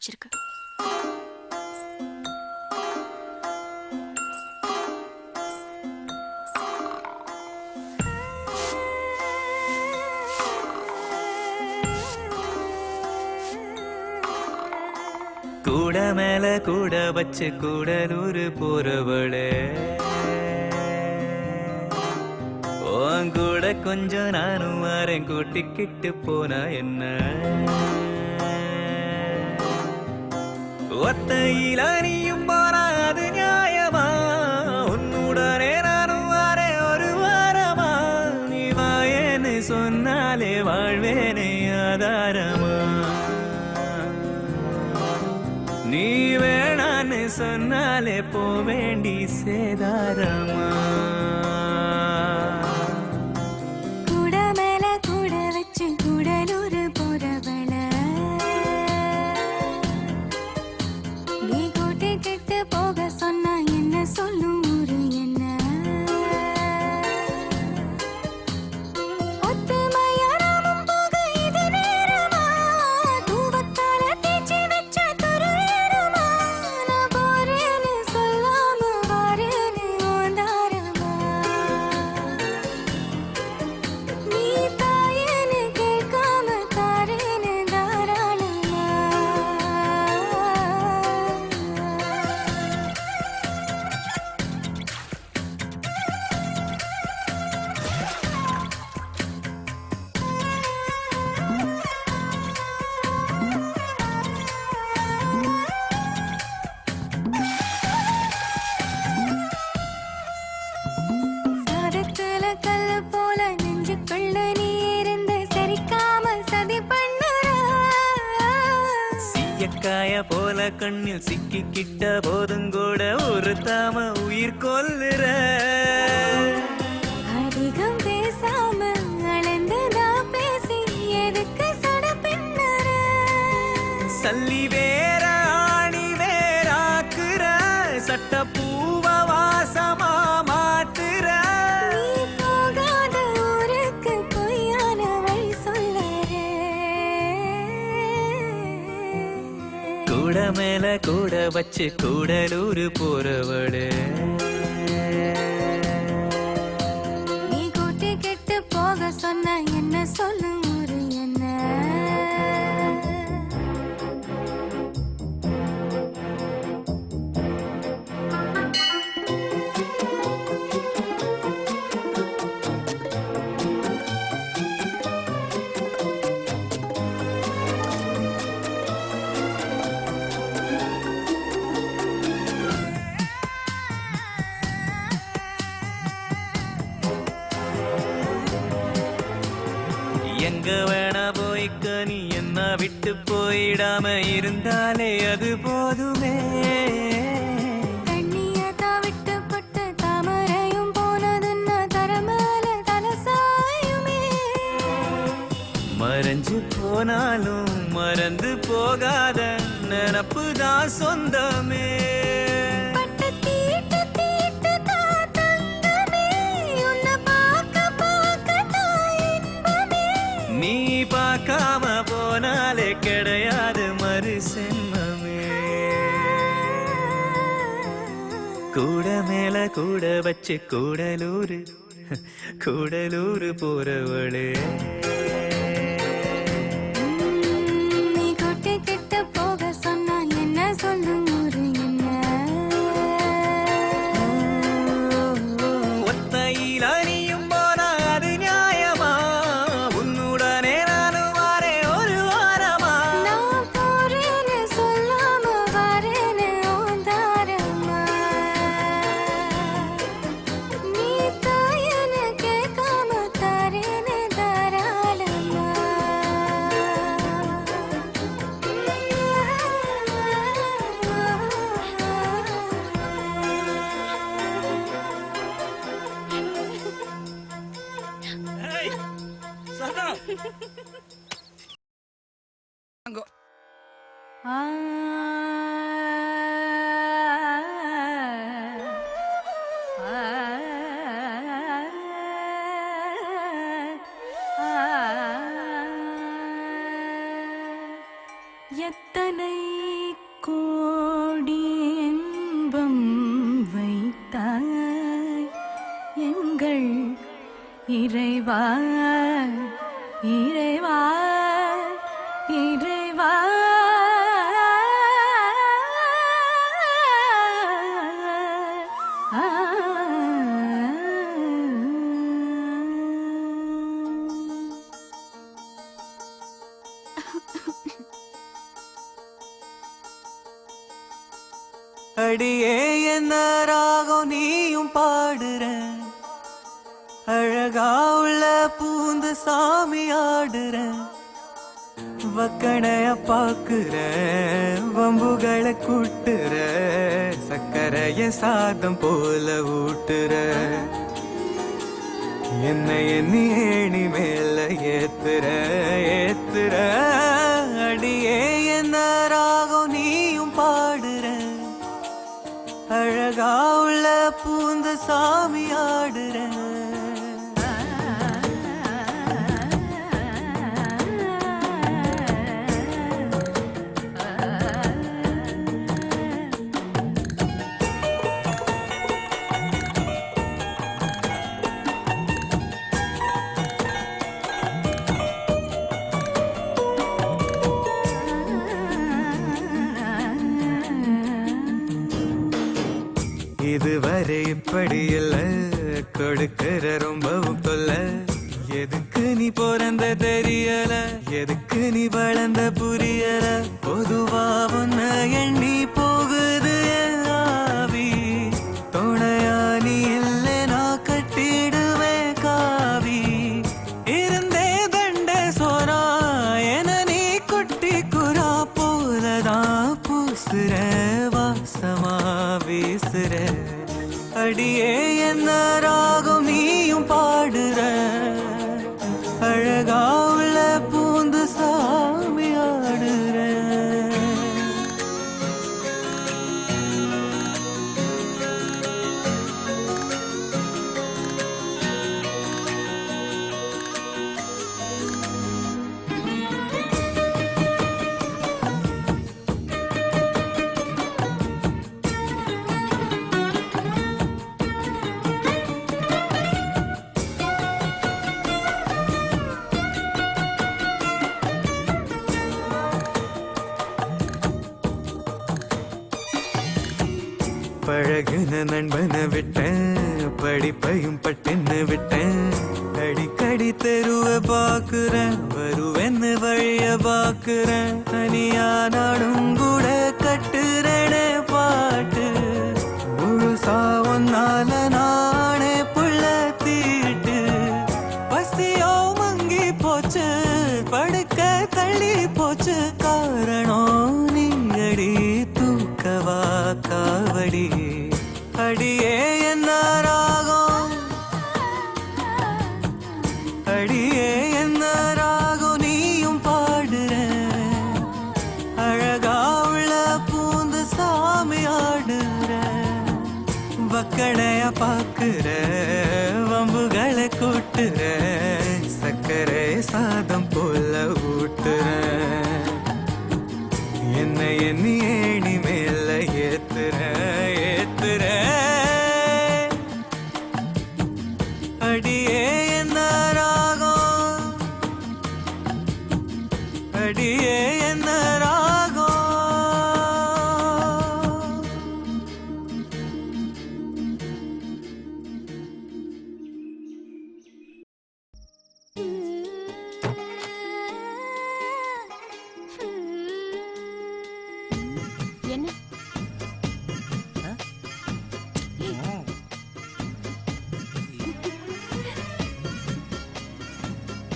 வச்சிருக்கு. கூட மேல கூட வச்சு கூடலூர் போறவளே. உன் கூட கொஞ்சம் நானும் வரேன் கூட்டிக்கிட்டு போனா என்ன? ஒத்தையில் நீயும் போனா நியாயமா? உன்னுடனே நானும் வாரே ஒரு வாரமா? நீ வாயேன்னு சொன்னாலே வாழ்வேனே ஆதாரமா? நீ வேணான்னு சொன்னாலே போவேண்டி சேதாரமா? கண்ணில் சிக்கிக்கிட்ட போதும் கூட ஒரு தாம உயிர் கொல்லுற. அதிகம் பேசாம சல்லி வேற கூட வச்சு கூடலூர் போறவளே. எங்க வேணா போய்க்க. நீ என்ன விட்டு போயிடாம இருந்தாலே அது போதுமே. மறைஞ்சு போனாலும் மறந்து போகாத நினப்பு தான் சொந்தமே. கூட வச்சு கூடலூரு கூடலூர் போறவளே. அத்தனை அடியே என்ன ராகம் நீயும் பாடுற. அழகா உள்ள பூந்து சாமி ஆடுற. வக்கணைய பாக்குற வம்புகளை கூட்டுற. சக்கரைய சாதம் போல ஊட்டுற. என்னை எண்ணி ஏணி மேல ஏத்துற ஏத்துற. பூந்த சாமி ஆடுறேன். இதுவரை இப்படி இல்ல. கொடுக்கிற ரொம்பவும் தொல்ல. எதுக்கு நீ பிறந்த தெரியல? எதுக்கு நீ வளர்ந்த புரியல? பொதுவா உன்ன எண்ணி போகுது ஆவி. துணையா நீ இல்ல நான் கட்டிடுவேன் காவி. இருந்தே தண்ட சோரா என நீ குட்டி குரா போலதான் பூசுற. வாசமா வீசுற. அடியே என்ன ராகம் நீயும் பாடுற? பழகுன நண்பனை விட்டேன் படிப்பையும் பட்டுன்னு விட்டேன் அடிக்கடி தெருவ பாக்குறேன் வருவென்னு வழிய பாக்குறேன் தனியா நாடும் கூட கட்டுறட பாட்டு. முழுசா ஒன்னால நானே புள்ள தீட்டு. பசியோ மங்கி போச்சு படுக்க தள்ளி போச்சு. காரணம் நீ அடி தூக்கவா காவடி. அடியே என்ன ராகம்? அடியே என்ன ராகம்? நீயும் பாடுற அழகா உள்ள பூந்து சாமி ஆடுற வக்கடைய பாக்குற வம்புகளை கூட்டுற சக்கரை சாதம்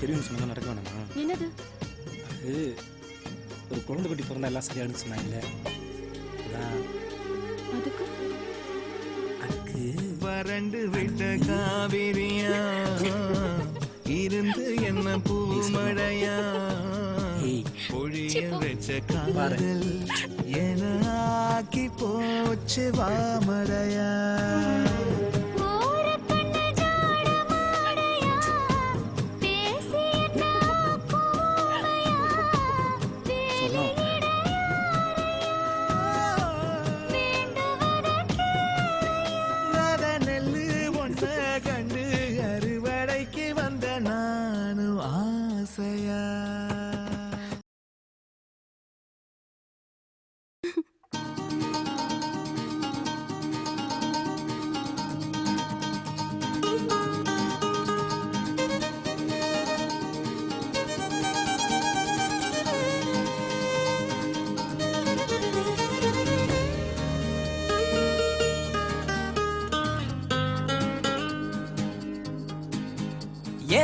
பெரியவங்க சொன்னதான் நடக்க வேணாமா? என்னது? அது ஒரு குழந்தை குட்டி பிறந்தா எல்லாம் சரியானு சொன்னாங்கல்ல. அதுக்கு வறண்டு விட்ட காவிரியா? இருந்து என்ன பூமழையா ஏய். பொழிய வச்ச காதல் என ஆக்கி போச்சு வாமழையா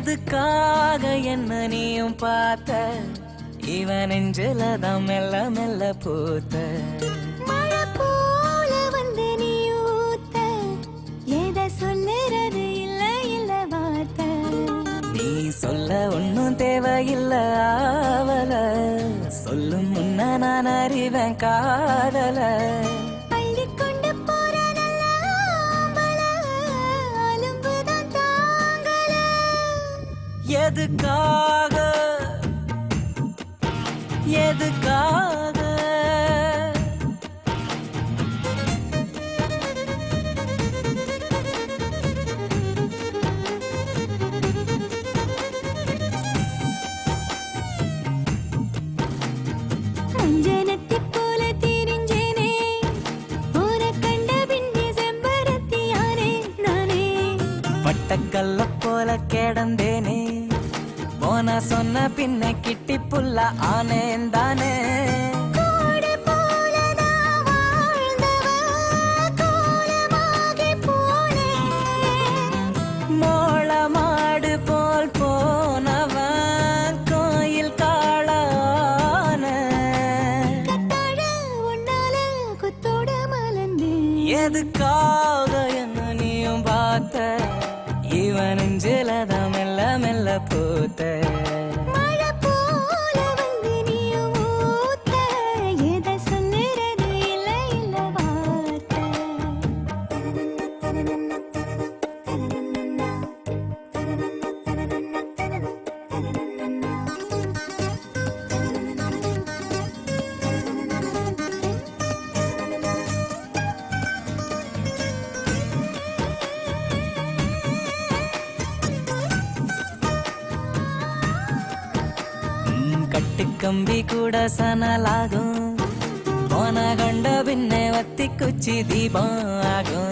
எதுக்காக என்ன நீயும் பார்த்த? இவன் நெஞ்சில தான் மெல்ல மெல்ல பூத்த. சொல்ல ஒன்னும் தேவையில்ல ஆவல. சொல்லும் முன்ன நான் அறிவேன் காதல. எதுக்காக? எதுக்காக? சொன்ன பின்ன கிட்டி ಕಂಬಿ ಕೂಡ ಸನಲಾಗೋ ಕೋನಗೊಂಡ ಬಿನ್ನೆ ಒತ್ತಿ ಕುಚ್ಚಿ ದೀಪ ಆಗೋ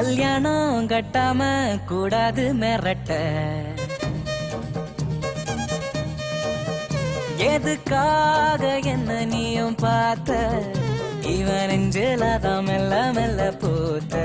கல்யாணம் கட்டாம கூடாது மிரட்ட. எதுக்காக என்ன நீயும் பார்த்த? இவன் நெஞ்சில தான் மெல்ல மெல்ல போத்த.